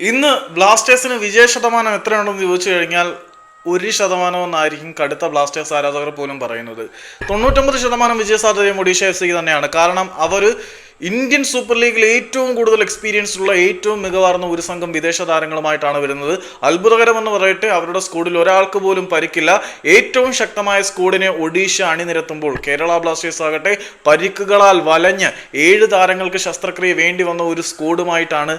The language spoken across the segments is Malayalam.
ഇന്ന് ബ്ലാസ്റ്റേഴ്സിന് വിജയ ശതമാനം എത്രയുണ്ടെന്ന് ചോദിച്ചു കഴിഞ്ഞാൽ ഒരു ശതമാനം എന്നായിരിക്കും കടുത്ത ബ്ലാസ്റ്റേഴ്സ് ആരാധകർ പോലും പറയുന്നത്. തൊണ്ണൂറ്റൊമ്പത് ശതമാനം വിജയ സാധ്യതയും ഒഡീഷ എഫ് സിക്ക് തന്നെയാണ്. കാരണം അവർ ഇന്ത്യൻ സൂപ്പർ ലീഗിൽ ഏറ്റവും കൂടുതൽ എക്സ്പീരിയൻസ് ഉള്ള ഏറ്റവും മികവാർന്ന ഒരു സംഘം വിദേശ താരങ്ങളുമായിട്ടാണ് വരുന്നത്. അത്ഭുതകരമെന്ന് പറയട്ടെ അവരുടെ സ്കൂളിൽ ഒരാൾക്ക് പോലും പരിക്കില്ല. ഏറ്റവും ശക്തമായ സ്കൂഡിനെ ഒഡീഷ അണിനിരത്തുമ്പോൾ കേരള ബ്ലാസ്റ്റേഴ്സ് ആകട്ടെ പരിക്കുകളാൽ വലഞ്ഞ് ഏഴ് താരങ്ങൾക്ക് ശസ്ത്രക്രിയ വേണ്ടി വന്ന ഒരു സ്കൂഡുമായിട്ടാണ്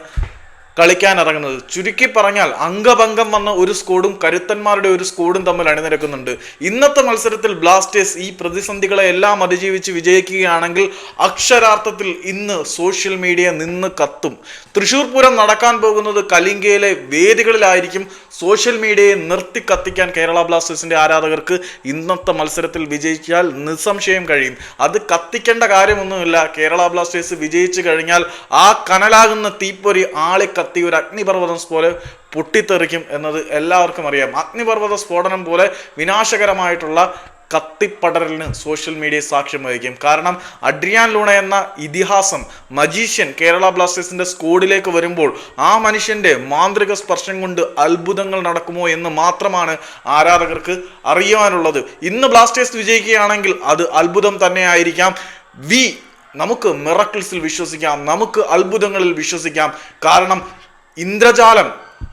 കളിക്കാൻ ഇറങ്ങുന്നത് ചുരുക്കി പറഞ്ഞാൽ അംഗഭംഗം വന്ന ഒരു സ്കോഡും കരുത്തന്മാരുടെ ഒരു സ്കോഡും തമ്മിൽ അണിനിരക്കുന്നുണ്ട്. ഇന്നത്തെ മത്സരത്തിൽ ബ്ലാസ്റ്റേഴ്സ് ഈ പ്രതിസന്ധികളെ എല്ലാം അതിജീവിച്ച് വിജയിക്കുകയാണെങ്കിൽ അക്ഷരാർത്ഥത്തിൽ ഇന്ന് സോഷ്യൽ മീഡിയ നിന്ന് കത്തും. തൃശൂർ പൂരം നടക്കാൻ പോകുന്നത് കലിംഗയിലെ വേദികളിലായിരിക്കും. സോഷ്യൽ മീഡിയയെ നിർത്തി കത്തിക്കാൻ കേരള ബ്ലാസ്റ്റേഴ്സിന്റെ ആരാധകർക്ക് ഇന്നത്തെ മത്സരത്തിൽ വിജയിച്ചാൽ നിസ്സംശയം കഴിയും. അത് കത്തിക്കേണ്ട കാര്യമൊന്നുമില്ല. കേരള ബ്ലാസ്റ്റേഴ്സ് വിജയിച്ചു കഴിഞ്ഞാൽ ആ കനലാകുന്ന തീപ്പൊരി ആളി കത്തി ഒരു അഗ്നിപർവതം പോലെ പൊട്ടിത്തെറിക്കും എന്നത് എല്ലാവർക്കും അറിയാം. അഗ്നിപർവത സ്ഫോടനം പോലെ വിനാശകരമായിട്ടുള്ള കത്തിപ്പടരലിന് സോഷ്യൽ മീഡിയ സാക്ഷ്യം വഹിക്കും. കാരണം അഡ്രിയാൻ ലൂണ എന്ന ഇതിഹാസം മജീഷ്യൻ കേരള ബ്ലാസ്റ്റേഴ്സിന്റെ സ്കോഡിലേക്ക് വരുമ്പോൾ ആ മനുഷ്യന്റെ മാന്ത്രിക സ്പർശം കൊണ്ട് അത്ഭുതങ്ങൾ നടക്കുമോ എന്ന് മാത്രമാണ് ആരാധകർക്ക് അറിയുവാനുള്ളത് ഇന്ന് ബ്ലാസ്റ്റേഴ്സ് വിജയിക്കുകയാണെങ്കിൽ അത് അത്ഭുതം തന്നെ ആയിരിക്കാം. വി നമുക്ക് മിറക്കിൾസിൽ വിശ്വസിക്കാം. നമുക്ക് അത്ഭുതങ്ങളിൽ വിശ്വസിക്കാം. കാരണം ഇന്ദ്രജാലം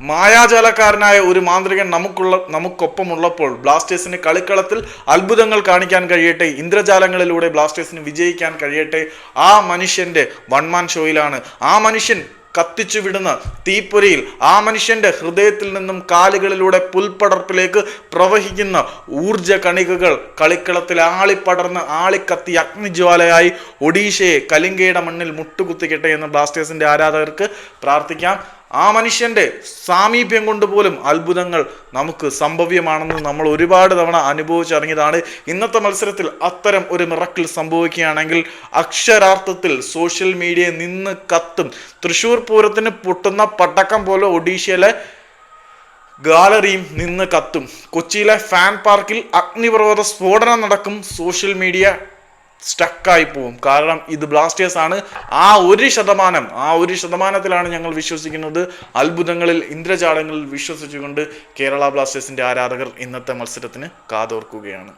മായാജാലക്കാരനായ ഒരു മാന്ത്രികൻ നമുക്കുള്ള നമുക്കൊപ്പമുള്ളപ്പോൾ ബ്ലാസ്റ്റേഴ്സിന് കളിക്കളത്തിൽ അത്ഭുതങ്ങൾ കാണിക്കാൻ കഴിയട്ടെ ഇന്ദ്രജാലങ്ങളിലൂടെ ബ്ലാസ്റ്റേഴ്സിന് വിജയിക്കാൻ കഴിയട്ടെ ആ മനുഷ്യന്റെ വൺമാൻ ഷോയിലാണ്. ആ മനുഷ്യൻ കത്തിച്ചു വിടുന്ന തീപ്പൊരിയിൽ ആ മനുഷ്യന്റെ ഹൃദയത്തിൽ നിന്നും കാലുകളിലൂടെ പുൽപ്പടർപ്പിലേക്ക് പ്രവഹിക്കുന്ന ഊർജ കണികകൾ കളിക്കളത്തിൽ ആളിപ്പടർന്ന് ആളിക്കത്തി അഗ്നിജ്വാലയായി ഒഡീഷയെ കലിംഗയുടെ മണ്ണിൽ മുട്ടുകുത്തിക്കട്ടെ എന്ന് ബ്ലാസ്റ്റേഴ്സിന്റെ ആരാധകർക്ക് പ്രാർത്ഥിക്കാം. ആ മനുഷ്യന്റെ സാമീപ്യം കൊണ്ട് പോലും അത്ഭുതങ്ങൾ നമുക്ക് സംഭവ്യമാണെന്ന് നമ്മൾ ഒരുപാട് തവണ അനുഭവിച്ചറിഞ്ഞതാണ്. ഇന്നത്തെ മത്സരത്തിൽ അത്തരം ഒരു മിറക്കിൾ സംഭവിക്കുകയാണെങ്കിൽ അക്ഷരാർത്ഥത്തിൽ സോഷ്യൽ മീഡിയയിൽ നിന്ന് കത്തും. തൃശ്ശൂർ പൂരത്തിന് പൊട്ടുന്ന പട്ടക്കം പോലെ ഒഡീഷയിലെ ഗാലറിയും നിന്ന് കത്തും. കൊച്ചിയിലെ ഫാൻ പാർക്കിൽ അഗ്നിപർവത സ്ഫോടനം നടക്കും സോഷ്യൽ മീഡിയ സ്റ്റക്കായി പോവും. കാരണം ഇത് ബ്ലാസ്റ്റേഴ്സ് ആണ്. ആ ഒരു ശതമാനം ആ ഒരു ശതമാനത്തിലാണ് ഞങ്ങൾ വിശ്വസിക്കുന്നത്. അത്ഭുതങ്ങളിൽ ഇന്ദ്രജാലങ്ങളിൽ വിശ്വസിച്ചുകൊണ്ട് കേരള ബ്ലാസ്റ്റേഴ്സിന്റെ ആരാധകർ ഇന്നത്തെ മത്സരത്തിന് കാതോർക്കുകയാണ്.